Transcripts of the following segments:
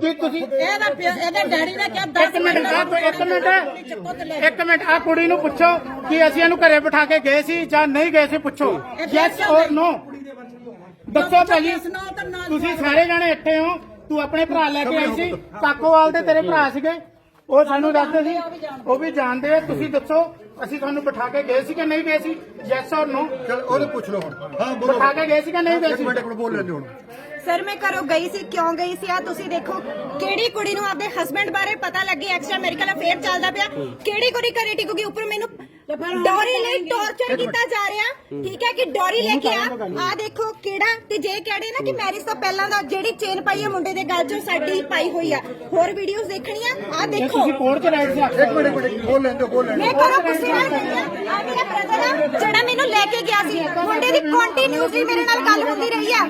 ਕਿ ਤੁਸੀਂ ਇਹਦਾ ਪਿਓ ਇਹਦੇ ਡੈਡੀ ਨੇ ਕਿਹਾ 10 ਇੱਕ ਮਿੰਟ ਆ ਇੱਕ ਮਿੰਟ ਇੱਕ ਮਿੰਟ। ਆ ਕੁੜੀ ਨੂੰ ਪੁੱਛੋ ਕਿ ਅਸੀਂ ਇਹਨੂੰ ਘਰੇ ਬਿਠਾ ਕੇ ਗਏ ਸੀ ਜਾਂ ਨਹੀਂ ਗਏ ਸੀ ਪੁੱਛੋ। ਯੈਸ ਔਰ ਨੋ ਦੱਸੋ ਭਾਜੀ ਤੁਸੀਂ ਸਾਰੇ ਜਾਣੇ ਇੱਥੇ ਹੋ? ਤੂੰ ਆਪਣੇ ਭਰਾ ਲੈ ਕੇ ਆਈ ਸੀ? ਕਾਕੋਵਾਲ ਦੇ ਤੇਰੇ ਭਰਾ ਸੀਗੇ। ਉਹ ਸਾਨੂੰ ਦੱਸਦੇ ਸੀ ਉਹ ਵੀ ਜਾਣਦੇ। ਆ। ਤੁਸੀਂ ਦੱਸੋ ਅਸੀਂ ਤੁਹਾਨੂੰ ਬਿਠਾ ਕੇ ਗਏ ਸੀ ਕਿ ਨਹੀਂ ਗਏ ਸੀ? ਯੈਸ ਔਰ ਨੋ ਚਲ ਉਹਨੂੰ ਪੁੱਛ ਲਓ ਹੁਣ। ਹਾਂ ਬੋਲੋ। ਬਿਠਾ ਕੇ ਗਏ ਸੀ ਕਿ ਨਹੀਂ ਗਏ ਇੱਕ ਸੀ? ਮਿੰਟ ਮਿੰਟ ਬੋਲ ਲੈਂਦੇ ਹੁਣ। ਸਰ, ਮੈਂ ਘਰੋਂ ਗਈ ਸੀ, ਕਿਉਂ ਗਈ ਸੀ? ਆ ਤੁਸੀਂ ਦੇਖੋ, ਕਿਹੜੀ ਕੁੜੀ ਨੂੰ ਆਪਦੇ ਹਸਬੰਡ ਬਾਰੇ ਪਤਾ ਲੱਗੇ? ਐਕਸਟਰਾ ਮੈਰਿਕਲ ਅਫੇਅਰ ਚੱਲਦਾ ਪਿਆ। ਕਿਹੜੀ ਕੁੜੀ ਘਰੇ ਟਿਕੂਗੀ? ਉੱਪਰ ਮੈਨੂੰ ਡੋਰੀ ਲਈ ਟੌਰਚਰ ਕੀਤਾ ਜਾ ਰਿਹਾ। ਠੀਕ ਹੈ ਕਿ ਡੋਰੀ ਲੈ ਕੇ ਆ। ਆ ਦੇਖੋ ਕਿਹੜਾ ਤੇ ਜੇ ਕਹੜੇ ਨਾ ਕਿ ਮੈਰਿਜ ਤੋਂ ਪਹਿਲਾਂ ਦਾ ਜਿਹੜੀ ਚੇਨ ਪਾਈ ਹੈ ਮੁੰਡੇ ਦੇ ਗਲ 'ਚ ਸਾਡੀ ਪਾਈ ਹੋਈ ਆ। ਹੋਰ ਵੀਡੀਓਜ਼ ਦੇਖਣੀਆਂ? ਆ ਦੇਖੋ। ਤੁਸੀਂ ਕੋਰਟ 'ਚ ਰਾਈਟ ਸੀ ਇੱਕ ਮਿੰਟ ਇੱਕ ਮਿੰਟ। ਬੋਲ ਲੈਂਦੇ ਬੋਲ ਲੈਂਦੇ ਮੈਂ ਗੁੱਸੇ ਨਾਲ ਗਈ ਆ। ਮੇਰਾ ਬ੍ਰਦਰ ਆ ਜਿਹੜਾ ਮੈਨੂੰ ਲੈ ਕੇ ਗਿਆ ਸੀ। ਮੁੰਡੇ ਦੀ ਕੰਟੀਨਿਊਸਲੀ ਮੇਰੇ ਨਾਲ ਗੱਲ ਹੁੰਦੀ ਰਹੀ ਆ।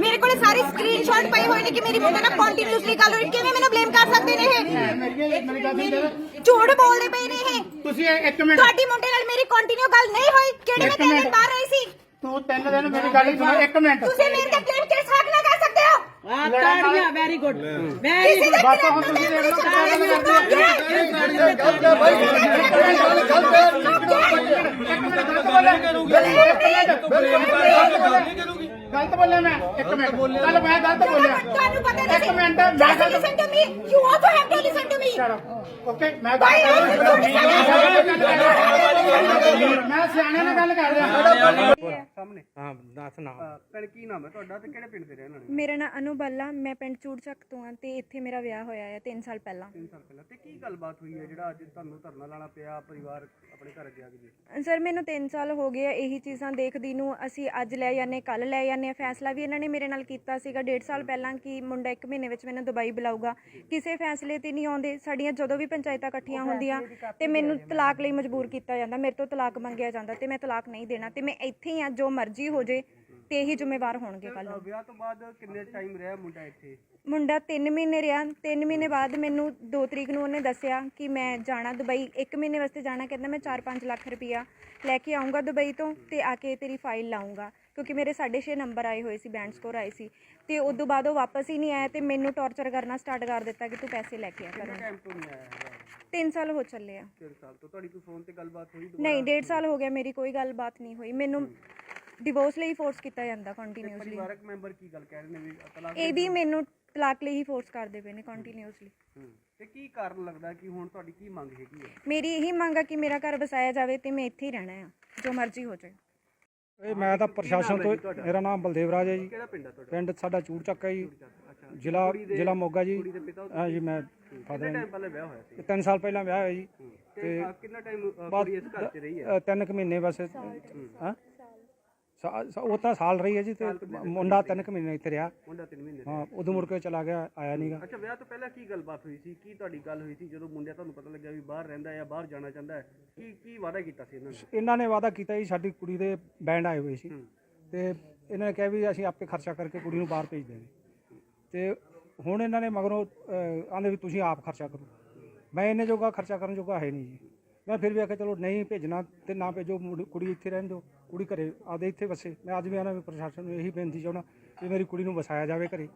ਮੇਰੇ ਕੋਲੇ ਸਾਰੀ ਸਕਰੀਨਸ਼ਾਟ ਪਈ ਹੋਏ ਨੇ ਕਿ ਮੇਰੀ ਮੁੰਡੇ ਨਾਲ ਕੰਟੀਨਿਊਸਲੀ ਗੱਲ ਹੋ ਰਹੀ ਕਿਵੇਂ ਮੈਨੂੰ ਬਲੇਮ ਕਰ ਸਕਦੇ ਨੇ ਇਹ। ਝੂਠ ਬੋਲਦੇ ਪਏ ਨੇ ਇਹ। ਤੁਸੀਂ ਇੱਕ ਮਿੰਟ। ਤੁਹਾਡੀ ਮੁੰਡੇ ਨਾਲ ਮੇਰੀ ਕੰਟੀਨਿਊ ਗੱਲ ਨਹੀਂ ਹੋਈ। ਕਿਹੜੇ ਮੈਂ ਇੱਕ ਤਿੰਨ ਦਿਨ ਮਿੰਟ। ਬਾਹਰ ਰਹੀ ਸੀ? ਤੂੰ ਤਿੰਨ ਦਿਨ ਮੇਰੀ ਗੱਲ ਸੁਣੋ ਇੱਕ ਮਿੰਟ। ਤੁਸੀਂ ਮੇਰੇ ਤੇ ਕਲੇਮ ਕਿਸ ਹੱਕ ਨਾਲ ਕਰ ਸਕਦੇ ਹੋ। ਆ ਤਾੜੀਆਂ ਵੈਰੀ ਗੁੱਡ ਵੈਰੀ ਕਿਸੇ ਦੇ ਬਸ ਹੁਣ ਤੁਸੀਂ ਦੇਖ ਲਓ ਕਿੱਦਾਂ ਗੱਲ ਕਰਦੇ ਆ। ਗਲਤ ਬੋਲਿਆ ਮੈਂ ਇੱਕ ਮਿੰਟ। ਕੱਲ ਮੈਂ ਗਲਤ ਬੋਲਿਆ। ਤੁਹਾਨੂੰ ਪਤਾ ਨਹੀਂ ਇੱਕ ਮਿੰਟ ਮੈਂ Just ਗਲਤ listen to me. You also have to listen to me. Okay ਮੈਂ ਭਾਈ, ਗੱਲ ਉਹ ਤੁਹਾਡੇ ਮੈਂ ਸਿਆਣੇ ਨਾਲ ਗੱਲ ਕਰ ਰਿਹਾ। ਸਾਹਮਣੇ। ਹਾਂ ਦੱਸ ਨਾ। ਪਿੰਡ ਕੀ ਨਾਮ ਹੈ ਤੁਹਾਡਾ ਤੇ ਕਿਹੜੇ ਪਿੰਡ ਦੇ ਰਹਿਣ ਵਾਲੇ ਮੇਰਾ ਨਾਂ ਅਨੂ ਬੱਲਾ ਮੈਂ ਪਿੰਡ ਚੂੜਚੱਕ ਤੋਂ ਹਾਂ ਤੇ ਇੱਥੇ ਮੇਰਾ ਵਿਆਹ ਹੋਇਆ ਹੈ 3 ਸਾਲ ਪਹਿਲਾਂ। 3 ਸਾਲ ਪਹਿਲਾਂ। ਤੇ ਕੀ ਗੱਲਬਾਤ ਹੋਈ ਹੈ ਜਿਹੜਾ ਅੱਜ ਤੁਹਾਨੂੰ ਧਰਨਾ ਲਾਣਾ ਪਿਆ ਪਰਿਵਾਰ ਆਪਣੇ ਘਰ ਗਿਆ ਜੀ ਸਰ ਮੈਨੂੰ 3 ਸਾਲ ਹੋ ਗਏ ਆ ਇਹੀ ਚੀਜ਼ਾਂ ਦੇਖਦੀ ਨੂੰ। ਅਸੀਂ ਅੱਜ ਲੈ ਜਾਂਦੇ ਕੱਲ ਲੈ ਜਾਂਦੇ ਆ ਫੈਸਲਾ ਵੀ ਇਹਨਾਂ ਨੇ ਮੇਰੇ ਨਾਲ ਕੀਤਾ ਸੀਗਾ 1.5 ਸਾਲ ਪਹਿਲਾਂ ਕਿ ਮੁੰਡਾ 1 ਮਹੀਨੇ ਵਿੱਚ ਮੈਨੂੰ ਦੁਬਈ ਬੁਲਾਊਗਾ। ਕਿਸੇ ਫੈਸਲੇ ਤੇ ਨਹੀਂ ਆਉਂਦੇ। ਸਾਡੀਆਂ ਜਦੋਂ ਵੀ ਪੰਚਾਇਤਾਂ ਇਕੱਠੀਆਂ ਹੁੰਦੀਆਂ ਤੇ ਮੈਨੂੰ ਤਲਾਕ ਲਈ ਮਜਬੂਰ ਕੀਤਾ ਜਾਂਦਾ ਮੇਰੇ ਤੋਂ ਤਲਾਕ ਮੰਗਿਆ ਜਾਂਦਾ ਤੇ ਮੈਂ ਤਲਾਕ ਨਹੀਂ ਦੇਣਾ ਤੇ ਮੈਂ ਇੱਥੇ ਹੀ ਆ ਜੋ ਮਰਜ਼ੀ ਹੋ ਜੇ ਤੇ ਇਹੀ ਜ਼ਿੰਮੇਵਾਰ ਹੋਣਗੇ ਕੱਲ ਅ, ਵਿਆਹ ਤੋਂ ਬਾਅਦ ਕਿੰਨੇ ਟਾਈਮ ਰਿਹਾ ਮੁੰਡਾ ਇੱਥੇ? ਮੁੰਡਾ 3 ਮਹੀਨੇ ਰਿਹਾ 3 ਮਹੀਨੇ ਬਾਅਦ ਮੈਨੂੰ 2 ਤਰੀਕ ਨੂੰ ਉਹਨੇ ਦੱਸਿਆ ਕਿ ਮੈਂ ਜਾਣਾ ਦੁਬਈ 1 ਮਹੀਨੇ ਵਾਸਤੇ ਜਾਣਾ ਕਹਿੰਦਾ ਮੈਂ 4-5 ਲੱਖ ਰੁਪਇਆ ਲੈ ਕੇ ਆਉਂਗਾ ਦੁਬਈ ਤੋਂ ਤੇ ਆ ਕੇ ਤੇਰੀ ਫਾਈਲ ਲਾਉਂਗਾ ਕਿਉਂਕਿ ਮੇਰੇ 6.5 ਨੰਬਰ ਆਏ ਹੋਏ ਸੀ ਬੈਂਡ ਸਕੋਰ ਆਏ ਸੀ ਤੇ ਉਸ ਤੋਂ ਬਾਅਦ ਉਹ ਵਾਪਸ ਹੀ ਨਹੀਂ ਆਇਆ ਤੇ ਮੈਨੂੰ ਟੌਰਚਰ ਕਰਨਾ ਸਟਾਰਟ ਕਰ ਦਿੱਤਾ ਕਿ ਤੂੰ ਪੈਸੇ ਲੈ ਕੇ ਆ ਕਰ ਟਾਈਮ ਤੋਂ ਨਹੀਂ ਆਇਆ ਹੈਗਾ 3 ਸਾਲ ਹੋ ਚੱਲੇ ਆ। 3 ਸਾਲ ਤੋਂ ਤੁਹਾਡੀ ਕੋਈ ਫੋਨ ਤੇ ਗੱਲਬਾਤ ਹੋਈ ਨਹੀਂ 1.5 ਸਾਲ ਹੋ ਗਿਆ ਮੇਰੀ ਕੋਈ ਗੱਲਬਾਤ ਨਹੀਂ ਹੋਈ। ਮੈਨੂੰ ਡਿਵੋਰਸ ਲਈ ਫੋਰਸ ਕੀਤਾ ਜਾਂਦਾ ਕੰਟੀਨਿਊਸਲੀ ਪਰਿਵਾਰਕ ਮੈਂਬਰ ਕੀ ਗੱਲ ਕਹਿ ਰਹੇ ਨੇ ਵੀ ਤਲਾਕ ਇਹ ਵੀ ਮੈਨੂੰ ਤਲਾਕ ਲਈ ਹੀ ਫੋਰਸ ਕਰਦੇ ਪਏ ਨੇ ਕੰਟੀਨਿਊਸਲੀ ਹੂੰ। ਤੇ ਕੀ ਕਾਰਨ ਲੱਗਦਾ ਕਿ ਹੁਣ ਤੁਹਾਡੀ ਕੀ ਮੰਗ ਹੈਗੀ ਹੈ? ਮੇਰੀ ਇਹੀ ਮੰਗ ਆ ਕਿ ਮੇਰਾ ਘਰ ਵਸਾਇਆ ਜਾਵੇ ਤੇ ਮੈਂ ਇੱਥੇ ਹੀ ਰਹਿਣਾ ਆ ਜੋ ਮਰਜ਼ੀ ਹੋ ਜਾਏ। ਇਹ ਮੈਂ ਤਾਂ ਪ੍ਰਸ਼ਾਸਨ ਤੋਂ ਮੇਰਾ ਨਾਮ ਬਲਦੇਵ ਰਾਜ ਹੈ ਜੀ। ਕਿਹੜਾ ਪਿੰਡ ਹੈ ਤੁਹਾਡਾ? ਪਿੰਡ ਸਾਡਾ ਚੂੜ ਚੱਕ ਹੈ ਜੀ। ਜ਼ਿਲ੍ਹਾ ਜ਼ਿਲ੍ਹਾ ਮੋਗਾ ਜੀ। ਕੁੜੀ ਦੇ ਪਿਤਾ ਹਾਂ ਜੀ ਮੈਂ ਫਾਦਰ ਟਾਈਮ ਪਹਿਲੇ ਵਿਆਹ ਹੋਇਆ ਸੀ? 3 ਸਾਲ ਪਹਿਲਾਂ ਵਿਆਹ ਹੋਇਆ ਜੀ। ਤੇ ਅ, ਕਿੰਨਾ ਟਾਈਮ ਬਾਅਦ ਕੁੜੀ ਇਸ ਘਰ 'ਚ ਰਹੀ ਹੈ? ਅ, ਤਿੰਨ ਕੁ ਮਹੀਨੇ ਬਸ। ਹਾਂ। ਸਾ- ਸਾ- ਉਹ ਤਾਂ ਸਾਲ ਰਹੀ ਹੈ ਜੀ ਤੇ ਮੁੰਡਾ ਤਿੰਨ ਕੁ ਮਹੀਨੇ ਇੱਥੇ ਰਿਹਾ। ਮੁੰਡਾ 3 ਮਹੀਨੇ ਹਾਂ ਉਦੋਂ ਮੁੜ ਕੇ ਚਲਾ ਗਿਆ ਆਇਆ ਨਹੀਂਗਾ ਅੱਛਾ ਵਿਆਹ ਤੋਂ ਪਹਿਲਾਂ ਕੀ ਗੱਲਬਾਤ ਹੋਈ ਸੀ? ਕੀ ਤੁਹਾਡੀ ਗੱਲ ਹੋਈ ਸੀ ਜਦੋਂ ਮੁੰਡਿਆ ਤੁਹਾਨੂੰ ਪਤਾ ਲੱਗਿਆ ਵੀ ਬਾਹਰ ਰਹਿੰਦਾ ਹੈ ਜਾਂ ਬਾਹਰ ਜਾਣਾ ਚਾਹੁੰਦਾ ਹੈ? ਕੀ ਕੀ ਵਾਅਦਾ ਕੀਤਾ ਸੀ ਇਹਨਾਂ ਨੇ? ਇਹਨਾਂ ਨੇ ਵਾਅਦਾ ਕੀਤਾ ਜੀ ਸਾਡੀ ਕੁੜੀ ਦੇ ਬੈਂਡ ਆਏ ਹੋਏ ਸੀ। ਤੇ ਇਹਨਾਂ ਨੇ ਕਿਹਾ ਵੀ ਅਸੀਂ ਆਪੇ ਖਰਚਾ ਕਰਕੇ ਕੁੜੀ ਨੂੰ ਬਾਹਰ ਭੇਜ ਦੇਵਾਂਗੇ। ਤੇ ਹੁਣ ਇਹਨਾਂ ਨੇ ਮਗਰੋਂ ਆਂਦੇ ਵੀ ਤੁਸੀਂ ਆਪ ਖਰਚਾ ਕਰੋ। ਮੈਂ ਇਹਨੇ ਜੋਗਾ ਖਰਚਾ ਕਰਨ ਜੋਗਾ ਹੈ ਨਹੀਂ ਜੀ। ਮੈਂ ਫਿਰ ਵੀ ਆਖਿਆ ਚਲੋ ਨਹੀਂ ਭੇਜਣਾ ਤੇ ਨਾ ਭੇਜੋ ਕੁੜੀ ਇੱਥੇ ਰਹਿਣ ਦਿਓ। ਕੁੜੀ ਘਰੇ ਆਪਦੇ ਇੱਥੇ ਵਸੇ। ਮੈਂ ਅੱਜ ਵੀ ਆਣਾ ਪ੍ਰਸ਼ਾਸਨ ਨੂੰ ਇਹੀ ਬੇਨਤੀ ਚਾਹੁੰਦਾ ਕਿ ਮੇਰੀ ਕੁੜੀ ਨੂੰ ਵਸਾਇਆ ਜਾਵੇ ਘਰੇ।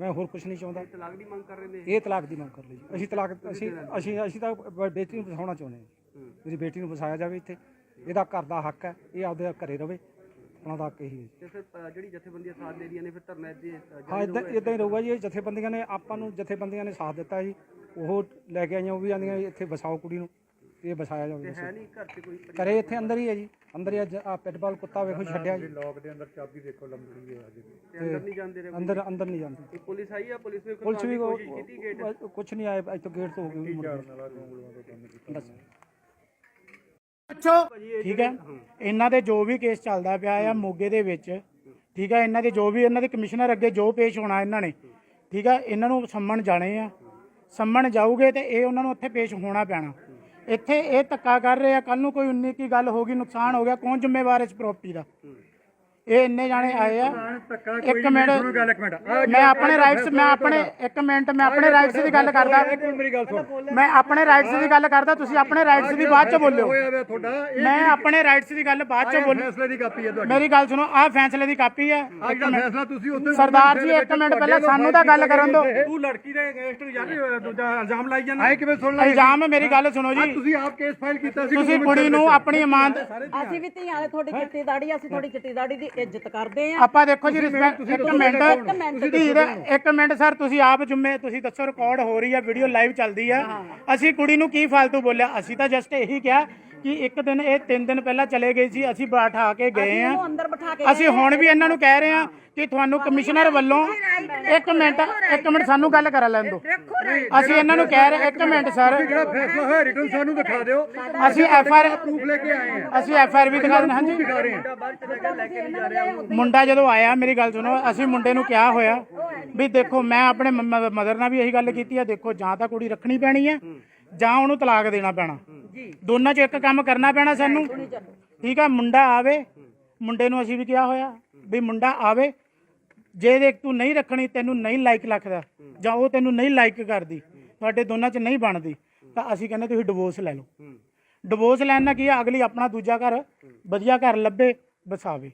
ਮੈਂ ਹੋਰ ਕੁਝ ਨਹੀਂ ਚਾਹੁੰਦਾ। ਤਲਾਕ ਦੀ ਮੰਗ ਕਰ ਰਹੇ ਨੇ? ਇਹ ਤਲਾਕ ਦੀ ਮੰਗ ਕਰ ਲਈ। ਅਸੀਂ ਤਲਾਕ ਅਸੀਂ ਅਸੀਂ ਅਸੀਂ ਤਾਂ ਬੇਟੀ ਨੂੰ ਵਸਾਉਣਾ ਚਾਹੁੰਦੇ ਹਾਂ। ਮੇਰੀ ਬੇਟੀ ਨੂੰ ਵਸਾਇਆ ਜਾਵੇ ਇੱਥੇ। ਇਹਦਾ ਘਰ ਦਾ ਹੱਕ ਹੈ। ਇਹ ਆਪਦੇ ਘਰੇ ਰਵੇ। ਉਹਨਾਂ ਦਾ ਇਹੀ। ਤੇ ਫਿਰ ਅ, ਜਿਹੜੀ ਜਥੇਬੰਦੀਆਂ ਸਾਥ ਦੇ ਰਹੀਆਂ ਨੇ ਫਿਰ ਧਰਨਾ ਇੱਥੇ ਅ, ਹਾਂ ਇਦਾਂ ਇਦਾਂ ਹੀ ਰਹੂਗਾ ਜੀ ਇਹ ਜਥੇਬੰਦੀਆਂ ਨੇ ਆਪਾਂ ਨੂੰ ਜਥੇਬੰਦੀਆਂ ਨੇ ਸਾਥ ਦਿੱਤਾ ਜੀ। ਉਹ ਲੈ ਕੇ ਆਈਆਂ ਉਹ ਵੀ ਆਂਦੀਆਂ ਇੱਥੇ ਵਸਾਓ ਕੁੜੀ ਨੂੰ ਤੇ ਇਹ ਵਸਾਇਆ ਜਾਵੇ ਹੈ ਨਹੀਂ ਘਰ 'ਚ ਕੋਈ ਘਰੇ ਇੱਥੇ ਅੰਦਰ ਹੀ ਹੈ ਜੀ। ਅੰਦਰ ਹੀ ਆ ਪਿਟਬਾਲ ਕੁੱਤਾ ਵੇਖੋ ਛੱਡਿਆ ਜੀ। ਲੋਕ ਦੇ ਅੰਦਰ ਚਾਬੀ ਦੇਖੋ ਲੰਬੜੀ ਹੈ ਅਜੇ। ਤੇ ਅੰਦਰ ਨਹੀਂ ਜਾਂਦੇ ਰਹੇ ਅੰਦਰ ਅੰਦਰ ਨਹੀਂ ਜਾਂਦੀ। ਕੋਈ ਪੁਲਿਸ ਆਈ ਆ? ਪੁਲਿਸ ਨੇ ਪੁਲਿਸ ਵੀ ਕੋਸ਼ਿਸ਼ ਕੀਤੀ ਗੇਟ? ਕੁਝ ਨਹੀਂ ਆਏ ਇੱਥੋਂ ਗੇਟ ਤੋਂ ਹੋ ਕੇ। ਬਸ। ਪੁੱਛੋ ਠੀਕ ਹੈ? ਇਹਨਾਂ ਦੇ ਜੋ ਵੀ ਕੇਸ ਚੱਲਦਾ ਪਿਆ ਆ ਮੋਗੇ ਦੇ ਵਿੱਚ ਠੀਕ ਹੈ? ਇਹਨਾਂ ਦੇ ਜੋ ਵੀ ਇਹਨਾਂ ਦੇ ਕਮਿਸ਼ਨਰ ਅੱਗੇ ਜੋ ਪੇਸ਼ ਹੋਣਾ ਇਹਨਾਂ ਨੇ ਠੀਕ ਹੈ? ਇਹਨਾਂ ਨੂੰ ਸੰਮਣ ਜਾਣੇ ਆ। ਸੰਮਣ ਜਾਊਗੇ ਤੇ ਇਹ ਉਹਨਾਂ ਨੂੰ ਉੱਥੇ ਪੇਸ਼ ਹੋਣਾ ਪੈਣਾ। ਇੱਥੇ ਇਹ ਧੱਕਾ ਕਰ ਰਹੇ ਆ। ਕੱਲ ਨੂੰ ਕੋਈ 19 ਕੀ ਗੱਲ ਹੋ ਗਈ ਨੁਕਸਾਨ ਹੋ ਗਿਆ। ਕੌਣ ਜ਼ਿੰਮੇਵਾਰ ਇਸ ਪ੍ਰਾਪਰਟੀ ਦਾ? ਇਹ ਇੰਨੇ ਜਾਣੇ ਆਏ ਆ। ਇੱਕ ਮਿੰਟ। ਗੱਲ ਇੱਕ ਮਿੰਟ। ਆਹ ਮੈਂ ਆਪਣੇ ਰਾਈਟਸ ਮੈਂ ਆਪਣੇ ਇੱਕ ਮਿੰਟ ਮੈਂ ਆਪਣੇ ਰਾਈਟਸ ਦੀ ਗੱਲ ਕਰਦਾ। ਮੇਰੀ ਗੱਲ ਸੁਣ। ਮੈਂ ਆਪਣੇ ਰਾਈਟਸ ਦੀ ਗੱਲ ਕਰਦਾ ਤੁਸੀਂ ਆਪਣੇ ਰਾਈਟਸ ਦੀ ਬਾਅਦ ਚ ਬੋਲਿਓ। ਮੈਂ ਆਪਣੇ ਰਾਈਟਸ ਦੀ ਗੱਲ ਬਾਅਦ ਚ ਬੋਲ ਫੈਸਲੇ ਦੀ ਕਾਪੀ ਹੈ ਤੁਹਾਡੀ। ਮੇਰੀ ਗੱਲ ਸੁਣੋ ਆਹ ਫੈਸਲੇ ਦੀ ਕਾਪੀ ਹੈ। ਆਹ ਜਿਹੜਾ ਫੈਸਲਾ ਤੁਸੀਂ ਉੱਥੇ ਸਰਦਾਰ ਜੀ ਇੱਕ ਮਿੰਟ ਪਹਿਲਾਂ ਸਾਨੂੰ ਤਾਂ ਗੱਲ ਕਰਨ ਦਿਓ। ਤੂੰ ਲੜਕੀ ਦੇ ਅਗੇਂਸਟ ਯਾਰ ਦੂਜਾ ਇਲਜ਼ਾਮ ਲਾਈ ਜਾਂਦਾ। ਆਏ ਕਿਵੇਂ ਸੁਣ ਲੈ ਇਲਜ਼ਾਮ ਮੇਰੀ ਗੱਲ ਸੁਣੋ ਜੀ। ਤੁਸੀਂ ਆਪ ਕੇਸ ਫਾਈਲ ਕੀਤਾ ਸੀ ਤੁਸੀਂ ਕੁੜੀ ਨੂੰ ਆਪਣੀ ਇਮਾਨਤ ਅਸੀਂ ਵੀ ਧੀਆਂ ਵਾਲੇ ਤੁਹਾਡੀ ਚਿੱਟੀ ਦਾੜੀ ਅਸੀਂ ਤੁਹਾਡੀ ਚਿੱਟੀ ਦਾੜੀ ਦੀ ਇੱਜ਼ਤ ਕਰਦੇ ਆ। ਆਪਾਂ ਦੇਖੋ ਜੀ ਰਿਸਪੈਕਟ ਇੱਕ ਮਿੰਟ। ਧੀ ਦੇ ਇੱਕ ਮਿੰਟ ਸਰ ਤੁਸੀਂ ਆਪ ਜੁੰਮੇ ਤੁਸੀਂ ਦੱਸੋ ਰਿਕਾਰਡ ਹੋ ਰਹੀ ਹੈ ਵੀਡੀਓ ਲਾਈਵ ਚੱਲਦੀ ਆ। ਅਸੀਂ ਕੁੜੀ ਨੂੰ ਕੀ ਫालतू ਬੋਲਿਆ? ਅਸੀਂ ਤਾਂ ਜਸਟ ਇਹੀ ਕਿਹਾ ਕਿ ਇੱਕ ਦਿਨ ਇਹ ਤਿੰਨ ਦਿਨ ਪਹਿਲਾਂ ਚਲੇ ਗਏ ਸੀ ਅਸੀਂ ਬਿਠਾ ਕੇ ਗਏ ਆ ਉਹਨੂੰ ਅੰਦਰ ਬਿਠਾ ਕੇ ਅਸੀਂ ਹੁਣ ਵੀ ਇਹਨਾਂ ਨੂੰ ਕਹਿ ਰਹੇ ਆ ਕਿ ਤੁਹਾਨੂੰ ਕਮਿਸ਼ਨਰ ਵੱਲੋਂ ਇੱਕ ਮਿੰਟ ਇੱਕ ਮਿੰਟ ਸਾਨੂੰ ਗੱਲ ਕਰ ਲੈਣ ਦਿਓ। ਅਸੀਂ ਇਹਨਾਂ ਨੂੰ ਕਹਿ ਰਹੇ ਇੱਕ ਮਿੰਟ ਸਰ। ਜਿਹੜਾ ਫੈਸਲਾ ਹੋਇਆ ਰਿਟਰਨ ਸਾਨੂੰ ਦਿਖਾ ਦਿਓ। ਅਸੀਂ ਐਫ ਆਰ ਪ੍ਰੂਫ ਲੈ ਕੇ ਆਏ ਆ ਅਸੀਂ ਐਫ ਆਰ ਵੀ ਦਿਖਾ ਦੇਣਾ ਹਾਂਜੀ। ਆ ਮੁੰਡਾ ਜਦੋਂ ਆਇਆ ਮੇਰੀ ਗੱਲ ਸੁਣੋ ਅਸੀਂ ਮੁੰਡੇ ਨੂੰ ਕਿਹਾ ਹੋਇਆ ਵੀ ਦੇਖੋ ਮੈਂ ਆਪਣੇ ਮਦਰ ਨਾਲ ਵੀ ਇਹੀ ਗੱਲ ਕੀਤੀ ਆ ਦੇਖੋ ਜਾਂ ਤਾਂ ਕੁੜੀ ਰੱਖਣੀ ਪੈਣੀ ਹੈ ਜਾਂ ਉਹਨੂੰ ਤਲਾਕ ਦੇਣਾ ਪੈਣਾ। ਦੋਨਾਂ 'ਚ ਇੱਕ ਕੰਮ ਕਰਨਾ ਪੈਣਾ ਸਾਨੂੰ। ਠੀਕ ਆ ਮੁੰਡਾ ਆਵੇ। ਮੁੰਡੇ ਨੂੰ ਅਸੀਂ ਵੀ ਕਿਹਾ ਹੋਇਆ ਵੀ ਮੁੰਡਾ ਆਵੇ। ਜੇ ਦੇਖ ਤੂੰ ਨਹੀਂ ਰੱਖਣੀ ਤੈਨੂੰ ਨਹੀਂ ਲਾਈਕ ਲੱਗਦਾ ਜਾਂ ਉਹ ਤੈਨੂੰ ਨਹੀਂ ਲਾਈਕ ਕਰਦੀ ਤੁਹਾਡੇ ਦੋਨਾਂ 'ਚ ਨਹੀਂ ਬਣਦੀ ਤਾਂ ਅਸੀਂ ਕਹਿੰਦੇ ਤੁਸੀਂ ਡਿਵੋਰਸ ਲੈ ਲਓ। ਡਿਵੋਰਸ ਲੈਣ ਨਾਲ ਕੀ ਆ ਅਗਲੀ ਆਪਣਾ ਦੂਜਾ ਘਰ ਵਧੀਆ ਘਰ ਲੱਭੇ ਬਸਾਵੇ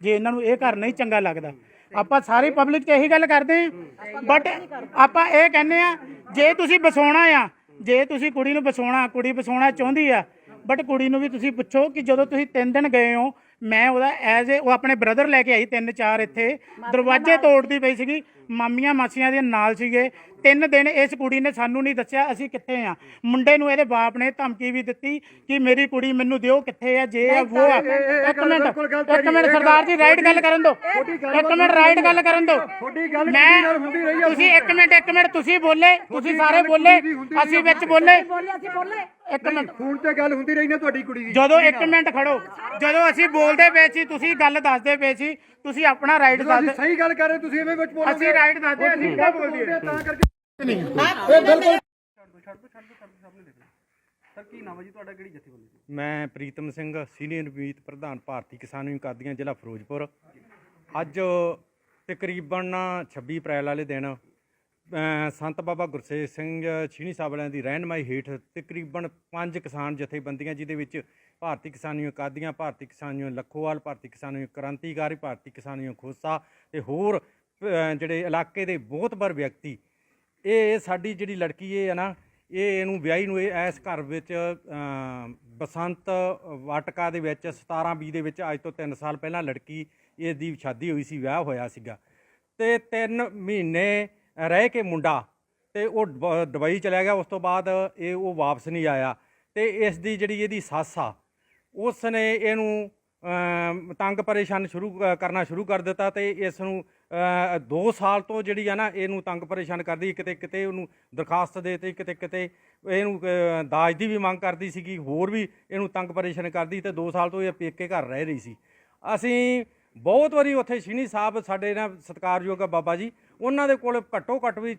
ਜੇ ਇਹਨਾਂ ਨੂੰ ਇਹ ਘਰ ਨਹੀਂ ਚੰਗਾ ਲੱਗਦਾ। ਆਪਾਂ ਸਾਰੀ ਪਬਲਿਕ 'ਚ ਇਹੀ ਗੱਲ ਕਰਦੇ ਆਂ ਬਟ ਆਪਾਂ ਇਹ ਕਹਿੰਦੇ ਆ ਜੇ ਤੁਸੀਂ ਬਸਾਉਣਾ ਆ ਜੇ ਤੁਸੀਂ ਕੁੜੀ ਨੂੰ ਬਸਾਉਣਾ ਕੁੜੀ ਬਸਾਉਣਾ ਚਾਹੁੰਦੀ ਆ ਬਟ ਕੁੜੀ ਨੂੰ ਵੀ ਤੁਸੀਂ ਪੁੱਛੋ ਕਿ ਜਦੋਂ ਤੁਸੀਂ 3 ਦਿਨ ਗਏ ਹੋ ਮੈਂ ਉਹਦਾ ਐਜ਼ ਉਹ ਆਪਣੇ ਬ੍ਰਦਰ ਲੈ ਕੇ ਆਈ ਤਿੰਨ ਚਾਰ ਇੱਥੇ ਦਰਵਾਜ਼ੇ ਤੋੜਦੀ ਪਈ ਸੀਗੀ। ਮਾਮੀਆਂ ਮਾਸੀਆਂ ਦੇ ਨਾਲ ਸੀਗੇ। ਤਿੰਨ ਦਿਨ ਇਸ ਕੁੜੀ ਨੇ ਸਾਨੂੰ ਨਹੀਂ ਦੱਸਿਆ ਅਸੀਂ ਕਿੱਥੇ ਆ। ਮੁੰਡੇ ਨੂੰ ਇਹਦੇ ਬਾਪ ਨੇ ਧਮਕੀ ਵੀ ਦਿੱਤੀ ਕਿ ਮੇਰੀ ਕੁੜੀ ਮੈਨੂੰ ਦਿਓ ਕਿੱਥੇ ਆ ਜੇ ਆ ਉਹ ਆ। ਇੱਕ ਮਿੰਟ ਇੱਕ ਮਿੰਟ ਸਰਦਾਰ ਜੀ ਰਾਈਟ ਗੱਲ ਕਰਨ ਦਿਓ ਇੱਕ ਮਿੰਟ ਰਾਈਟ ਗੱਲ ਕਰਨ ਦਿਓ ਮੈਂ ਤੁਸੀਂ ਇੱਕ ਮਿੰਟ ਇੱਕ ਮਿੰਟ ਤੁਸੀਂ ਬੋਲੇ ਤੁਸੀਂ ਸਾਰੇ ਬੋਲੇ ਅਸੀਂ ਵਿੱਚ ਬੋਲੇ। ਬੋਲੇ ਅਸੀਂ ਬੋਲੇ। ਇੱਕ ਮਿੰਟ। ਫੋਨ ਤੇ ਗੱਲ ਹੁੰਦੀ ਰਹੀ ਨਾ ਤੁਹਾਡੀ ਕੁੜੀ ਦੀ। ਜਦੋਂ ਇੱਕ ਮਿੰਟ ਖੜੋ ਜਦੋਂ ਅਸੀਂ ਬੋਲਦੇ ਪਏ ਸੀ ਤੁਸੀਂ ਗੱਲ ਦੱਸਦੇ ਪਏ ਸੀ ਤੁਸੀਂ ਆਪਣਾ ਰਾਈਟ ਦੱਸਦੇ ਸਹੀ ਗੱਲ ਕਰ ਰਹੇ ਤੁਸੀਂ ਐਵੇਂ ਵਿੱਚ ਬੋਲੋਗੇ ਅਸੀਂ ਰਾਈਟ ਦੱਸਦੇ ਅਸੀਂ ਕਿੱਦਾਂ ਬੋਲਦੇ ਬੋਲਦੇ ਤਾਂ ਕਰਕੇ ਸਰ ਕੀ ਨਾਮ ਹੈ ਜੀ ਤੁਹਾਡਾ ਕਿਹੜੀ ਜਥੇਬੰਦੀ ਸੀ ਮੈਂ ਪ੍ਰੀਤਮ ਸਿੰਘ ਸੀਨੀਅਰ ਮੀਤ ਪ੍ਰਧਾਨ ਭਾਰਤੀ ਕਿਸਾਨ ਯੂਨੀਅਨ ਜ਼ਿਲ੍ਹਾ ਫਿਰੋਜ਼ਪੁਰ। ਅੱਜ ਤਕਰੀਬਨ 26 ਅਪ੍ਰੈਲ ਵਾਲੇ ਦਿਨ ਸੰਤ ਬਾਬਾ ਗੁਰਸੇਵ ਸਿੰਘ ਛੀਣੀ ਸਾਹਿਬ ਵਾਲਿਆਂ ਦੀ ਰਹਿਨਮਾਈ ਹੇਠ ਤਕਰੀਬਨ ਪੰਜ ਕਿਸਾਨ ਜਥੇਬੰਦੀਆਂ ਜਿਹਦੇ ਵਿੱਚ ਭਾਰਤੀ ਕਿਸਾਨ ਯੂਨੀਅਨ ਕਾਦੀਆਂ ਭਾਰਤੀ ਕਿਸਾਨ ਯੂਨੀਅਨ ਲੱਖੋਵਾਲ, ਭਾਰਤੀ ਕਿਸਾਨ ਯੂਨੀਅਨ ਕ੍ਰਾਂਤੀਕਾਰੀ, ਭਾਰਤੀ ਕਿਸਾਨ ਯੂਨੀਅਨ ਖੋਸਾ ਤੇ ਹੋਰ ਜਿਹੜੇ ਇਲਾਕੇ ਦੇ ਬਹੁਤ ਵਾਰ ਵਿਅਕਤੀ, ਇਹ ਸਾਡੀ ਜਿਹੜੀ ਲੜਕੀ ਇਹ ਹੈ ਨਾ, ਇਹ ਇਹਨੂੰ ਵਿਆਹੀ ਨੂੰ ਇਹ ਇਸ ਘਰ ਵਿੱਚ ਬਸੰਤ ਵਾਟਕਾ ਦੇ ਵਿੱਚ 17 20 ਦੇ ਵਿੱਚ ਅੱਜ ਤੋਂ 3 ਸਾਲ ਪਹਿਲਾਂ ਲੜਕੀ ਇਸ ਦੀ ਸ਼ਾਦੀ ਹੋਈ ਸੀ, ਵਿਆਹ ਹੋਇਆ ਸੀਗਾ। ਤੇ 3 ਮਹੀਨੇ ਰਹਿ ਕੇ ਮੁੰਡਾ ਤੇ ਉਹ ਡ- ਦੁਬਈ ਚਲਾ ਗਿਆ, ਉਸ ਤੋਂ ਬਾਅਦ ਇਹ ਉਹ ਵਾਪਸ ਨਹੀਂ ਆਇਆ। ਤੇ ਇਸ ਦੀ ਜਿਹੜੀ ਇਹਦੀ ਸੱਸ ਆ ਉਸ ਨੇ ਇਹਨੂੰ ਤੰਗ ਪਰੇਸ਼ਾਨ ਸ਼ੁਰੂ ਕਰਨਾ ਸ਼ੁਰੂ ਕਰ ਦਿੱਤਾ ਤੇ ਇਸ ਨੂੰ 2 ਸਾਲ ਤੋਂ ਜਿਹੜੀ ਆ ਨਾ, ਇਹਨੂੰ ਤੰਗ ਪਰੇਸ਼ਾਨ ਕਰਦੀ ਕਿਤੇ ਕਿਤੇ ਉਹਨੂੰ ਦਰਖਾਸਤ ਦੇ ਤੇ ਕਿਤੇ ਕਿਤੇ ਇਹਨੂੰ ਦਾਜ ਦੀ ਵੀ ਮੰਗ ਕਰਦੀ ਸੀਗੀ ਹੋਰ ਵੀ ਇਹਨੂੰ ਤੰਗ ਪਰੇਸ਼ਾਨ ਕਰਦੀ ਤੇ 2 ਸਾਲ ਤੋਂ ਇਹ ਪੇਕੇ ਘਰ ਰਹਿ ਰਹੀ ਸੀ। ਅਸੀਂ ਬਹੁਤ ਵਾਰੀ ਉੱਥੇ ਸ਼ੀਨੀ ਸਾਹਿਬ ਸਾਡੇ ਨਾਲ ਸਤਿਕਾਰਯੋਗ ਆ ਬਾਬਾ ਜੀ। ਉਹਨਾਂ ਦੇ ਕੋਲ ਘੱਟੋ ਘੱਟ ਵੀ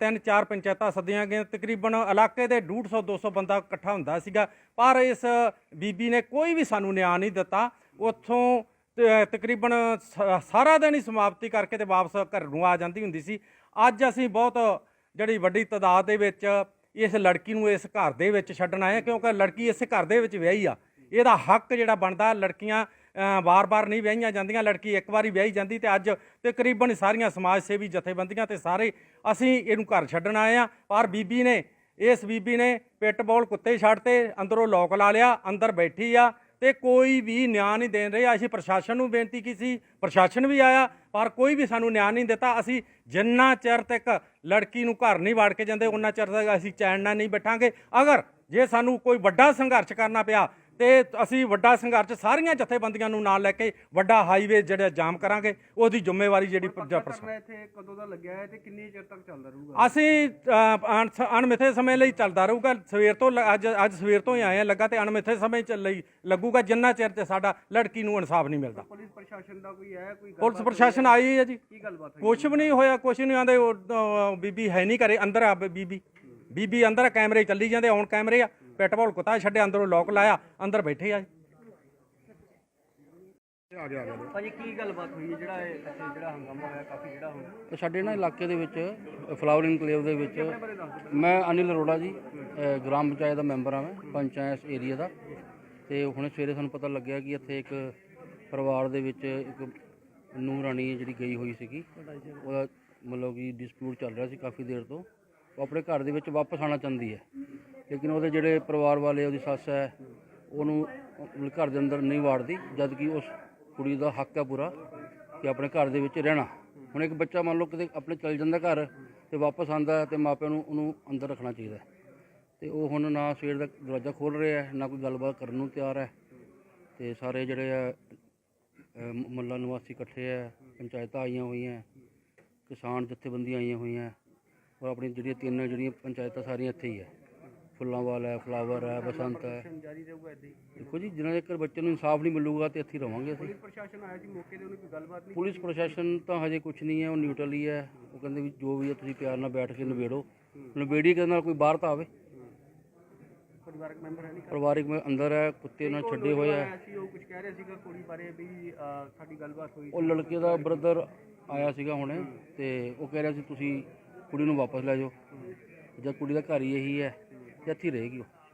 ਤਿੰਨ ਚਾਰ ਪੰਚਾਇਤਾਂ ਸੱਦੀਆਂ ਗਈਆਂ। ਤਕਰੀਬਨ ਇਲਾਕੇ ਦੇ 150 200 ਬੰਦਾ ਇਕੱਠਾ ਹੁੰਦਾ ਸੀਗਾ। ਪਰ ਇਸ ਬੀਬੀ ਨੇ ਕੋਈ ਵੀ ਸਾਨੂੰ ਨਿਆਂ ਨਹੀਂ ਦਿੱਤਾ। ਉੱਥੋਂ, ਤ- ਤਕਰੀਬਨ ਸ- ਸਾਰਾ ਦਿਨ ਹੀ ਸਮਾਪਤੀ ਕਰਕੇ ਤੇ ਵਾਪਸ ਘਰ ਨੂੰ ਆ ਜਾਂਦੀ ਹੁੰਦੀ ਸੀ। ਅੱਜ ਅਸੀਂ ਬਹੁਤ ਜਿਹੜੀ ਵੱਡੀ ਤਾਦਾਦ ਦੇ ਵਿੱਚ ਇਸ ਲੜਕੀ ਨੂੰ ਇਸ ਘਰ ਦੇ ਵਿੱਚ ਛੱਡਣ ਆਏ ਕਿਉਂਕਿ ਲੜਕੀ ਇਸ ਘਰ ਦੇ ਵਿੱਚ ਵਿਆਹੀ ਆ। ਇਹਦਾ ਹੱਕ ਜਿਹੜਾ ਬਣਦਾ, ਲੜਕੀਆਂ ਵਾਰ-ਵਾਰ ਨਹੀਂ ਵਿਆਹੀਆਂ ਜਾਂਦੀਆਂ, ਲੜਕੀ ਇੱਕ ਵਾਰੀ ਵਿਆਹੀ ਜਾਂਦੀ ਤੇ ਅੱਜ ਤਕਰੀਬਨ ਸਾਰੀਆਂ ਸਮਾਜ ਸੇਵੀ ਜਥੇਬੰਦੀਆਂ ਤੇ ਸਾਰੇ ਅਸੀਂ ਇਹਨੂੰ ਘਰ ਛੱਡਣ ਆਏ ਆ ਪਰ ਬੀਬੀ ਨੇ, ਇਸ ਬੀਬੀ ਨੇ ਪਿੱਟ ਬੋਲ ਕੁੱਤੇ ਛੱਡਤੇ, ਅੰਦਰੋਂ ਲੋਕ ਲਾ ਲਿਆ, ਅੰਦਰ ਬੈਠੀ ਆ ਤੇ ਕੋਈ ਵੀ ਨਿਆਂ ਨਹੀਂ ਦੇਣ ਰਿਹਾ। ਅਸੀਂ ਪ੍ਰਸ਼ਾਸਨ ਨੂੰ ਬੇਨਤੀ ਕੀਤੀ, ਪ੍ਰਸ਼ਾਸਨ ਵੀ ਆਇਆ, ਪਰ ਕੋਈ ਵੀ ਸਾਨੂੰ ਨਿਆਂ ਨਹੀਂ ਦਿੱਤਾ। ਅਸੀਂ ਜਿੰਨਾ ਚਿਰ ਤੱਕ ਲੜਕੀ ਨੂੰ ਘਰ ਨਹੀਂ ਵੜ ਕੇ ਜਾਂਦੇ, ਉਹਨਾਂ ਚਿਰ ਤੱਕ ਅਸੀਂ ਚੈਨ ਨਾਲ ਨਹੀਂ ਬੈਠਾਂਗੇ। ਅਗਰ ਜੇ ਸਾਨੂੰ ਕੋਈ ਵੱਡਾ ਸੰਘਰਸ਼ ਕਰਨਾ ਪਿਆ ਤੇ ਅਸੀਂ ਵੱਡਾ ਸੰਘਰਸ਼ ਸਾਰੀਆਂ ਜਥੇਬੰਦੀਆਂ ਨੂੰ ਨਾਲ ਲੈ ਕੇ ਵੱਡਾ ਹਾਈਵੇ ਜਿਹੜਾ ਜਾਮ ਕਰਾਂਗੇ ਉਹਦੀ ਜ਼ਿੰਮੇਵਾਰੀ ਜਿਹੜੀ ਪ੍ਰਸ਼ਾਸਨ ਇੱਥੇ ਕਦੋਂ ਦਾ ਲੱਗਿਆ ਹੈ ਤੇ ਕਿੰਨੀ ਚਿਰ ਤੱਕ ਚੱਲਦਾ ਰਹੂਗਾ? ਅਸੀਂ ਅਣਮਿੱਥੇ ਸਮੇਂ ਲਈ ਚੱਲਦਾ ਰਹੂਗਾ। ਸਵੇਰ ਤੋਂ ਅੱਜ ਅੱਜ ਸਵੇਰ ਤੋਂ ਹੀ ਆਏ ਆ ਲੱਗਾ ਤੇ ਅਣਮਿੱਥੇ ਸਮੇਂ ਚ ਲਈ ਲੱਗੂਗਾ। ਜਿੰਨਾ ਚਿਰ ਤੇ ਸਾਡਾ ਲੜਕੀ ਨੂੰ ਇਨਸਾਫ ਨਹੀਂ ਮਿਲਦਾ। ਪੁਲਿਸ ਪ੍ਰਸ਼ਾਸਨ ਦਾ ਕੋਈ ਹੈ ਕੋਈ ਪੁਲਿਸ ਪ੍ਰਸ਼ਾਸਨ ਆਈ ਹੈ ਜੀ। ਕੀ ਗੱਲਬਾਤ ਹੋਈ? ਕੁਛ ਵੀ ਨਹੀਂ ਹੋਇਆ ਕੁਛ ਨਹੀਂ ਆਂਦੇ ਬੀਬੀ ਹੈ ਨਹੀਂ ਘਰੇ ਅੰਦਰ ਆ ਬੀਬੀ। ਬੀਬੀ ਅੰਦਰ ਕੈਮਰੇ ਚੱਲੀ ਜਾਂਦੇ ਹੁਣ ਕੈਮਰੇ ਆ। ਪੈਟਬੋਲ ਕੁੱਤਾ ਛੱਡੇ ਅੰਦਰੋਂ ਲੋਕ ਲਾਇਆ ਅੰਦਰ ਬੈਠੇ ਆ। ਜੀ। ਆ ਗਿਆ ਆ ਗਿਆ। ਭਾਜੀ ਕੀ ਗੱਲਬਾਤ ਹੋਈ ਹੈ? ਜਿਹੜਾ ਇਹ ਇੱਥੇ ਜਿਹੜਾ ਹੰਗਾਮਾ ਹੋਇਆ ਕਾਫੀ ਜਿਹੜਾ ਹੁਣ ਤੇ ਸਾਡੇ ਨਾ ਇਲਾਕੇ ਦੇ ਵਿੱਚ ਫਲਾਵਰ ਇਨਕਲੇਵ ਦੇ ਵਿੱਚ ਮੈਂ ਅਨਿਲ ਅਰੋੜਾ ਜੀ ਅ, ਗ੍ਰਾਮ ਪੰਚਾਇਤ ਦਾ ਮੈਂਬਰ ਹਾਂ ਮੈਂ ਪੰਚਾਇਤ ਏਰੀਆ ਦਾ। ਤੇ ਹੁਣੇ ਸਵੇਰੇ ਸਾਨੂੰ ਪਤਾ ਲੱਗਿਆ ਕਿ ਇੱਥੇ ਇੱਕ ਪਰਿਵਾਰ ਦੇ ਵਿੱਚ ਇੱਕ ਨੂੰਹ ਰਾਣੀ ਹੈ ਜਿਹੜੀ ਗਈ ਹੋਈ ਸੀਗੀ। ਉਹਦਾ ਮਤਲਬ ਕਿ ਡਿਸਪਿਊਟ ਚੱਲ ਰਿਹਾ ਸੀ ਕਾਫੀ ਦੇਰ ਤੋਂ। ਉਹ ਆਪਣੇ ਘਰ ਦੇ ਵਿੱਚ ਵਾਪਸ ਆਉਣਾ ਚਾਹੁੰਦੀ ਹੈ। ਲੇਕਿਨ ਉਹਦੇ ਜਿਹੜੇ ਪਰਿਵਾਰ ਵਾਲੇ ਉਹਦੀ ਸੱਸ ਹੈ ਉਹਨੂੰ ਘਰ ਦੇ ਅੰਦਰ ਨਹੀਂ ਵਾੜਦੀ ਜਦ ਕਿ ਉਸ ਕੁੜੀ ਦਾ ਹੱਕ ਹੈ ਪੂਰਾ ਕਿ ਆਪਣੇ ਘਰ ਦੇ ਵਿੱਚ ਰਹਿਣਾ। ਹੁਣ ਇੱਕ ਬੱਚਾ ਮੰਨ ਲਓ ਕਿਤੇ ਆਪਣੇ ਚਲ ਜਾਂਦਾ ਘਰ ਤੇ ਵਾਪਸ ਆਂਦਾ ਤੇ ਮਾਪਿਆਂ ਨੂੰ ਉਹਨੂੰ ਅੰਦਰ ਰੱਖਣਾ ਚਾਹੀਦਾ ਹੈ। ਤੇ ਉਹ ਹੁਣ ਨਾ ਸਵੇਰ ਦਾ ਦਰਵਾਜ਼ਾ ਖੋਲ ਰਿਹਾ ਹੈ ਨਾ ਕੋਈ ਗੱਲਬਾਤ ਕਰਨ ਨੂੰ ਤਿਆਰ ਹੈ। ਤੇ ਸਾਰੇ ਜਿਹੜੇ ਆ ਅ, ਨਿਵਾਸੀ ਇਕੱਠੇ ਹੈ ਪੰਚਾਇਤਾਂ ਆਈਆਂ ਹੋਈਆਂ ਕਿਸਾਨ ਜਥੇਬੰਦੀਆਂ ਆਈਆਂ ਹੋਈਆਂ ਔਰ ਆਪਣੀ ਜਿਹੜੀਆਂ ਤਿੰਨ ਜਿਹੜੀਆਂ ਪੰਚਾਇਤਾਂ ਸਾਰੀਆਂ ਇੱਥੇ ਹੀ ਹੈ। ਫੁੱਲਾਂਵਾਲ ਹੈ ਫਲਾਵਰ ਹੈ ਬਸੰਤ ਹੈ। ਜਾਰੀ ਰਹੂਗਾ ਏਦਾਂ ਹੀ। ਦੇਖੋ ਜੀ ਜਿਨ੍ਹਾਂ ਚਿਰ ਬੱਚੇ ਨੂੰ ਇਨਸਾਫ ਨਹੀਂ ਮਿਲੂਗਾ ਤੇ ਇੱਥੇ ਹੀ ਰਵਾਂਗੇ ਅਸੀਂ। ਪੁਲਿਸ ਪ੍ਰਸ਼ਾਸਨ ਆਇਆ ਸੀ ਮੌਕੇ ਤੇ ਉਹਨੇ ਕੋਈ ਗੱਲਬਾਤ ਨਹੀਂ ਪੁਲਿਸ ਪ੍ਰਸ਼ਾਸਨ ਤਾਂ ਹਜੇ ਕੁਝ ਨਹੀਂ ਹੈ ਉਹ ਨਿਊਟਰਲ ਹੀ ਹੈ। ਉਹ ਕਹਿੰਦੇ ਵੀ ਜੋ ਵੀ ਹੈ ਤੁਸੀਂ ਪਿਆਰ ਨਾਲ ਬੈਠ ਕੇ ਨਿਬੇੜੋ। ਨਿਬੇੜੀ ਕੇ ਨਾਲ? ਕੋਈ ਬਾਹਰ ਤਾਂ ਆਵੇ। ਪਰਿਵਾਰਕ ਮੈਂਬਰ ਹੈ ਨਹੀਂ ਪਰਿਵਾਰਿਕ ਮੈਂ ਅੰਦਰ ਹੈ ਕੁੱਤੇ ਨਾਲ ਛੱਡੇ ਹੋਏ ਹੈ। ਉਹ ਕੁਝ ਕਹਿ ਰਿਹਾ ਸੀਗਾ ਕੁੜੀ ਬਾਰੇ ਵੀ ਅਹ, ਸਾਡੀ ਗੱਲਬਾਤ ਹੋਈ ਉਹ ਲੜਕੇ ਦਾ ਬ੍ਰਦਰ ਆਇਆ ਸੀਗਾ ਹੁਣੇ ਤੇ ਉਹ ਕਹਿ ਰਿਹਾ ਸੀ ਤੁਸੀਂ ਕੁੜੀ ਨੂੰ ਵਾਪਸ ਲੈ ਜਾਓ। ਜਦ ਕੁੜੀ ਦਾ ਘਰ ਹੀ ਇਹੀ ਹੈ ਜੱਥੀ ਰਹੇਗੀ ਉਹ।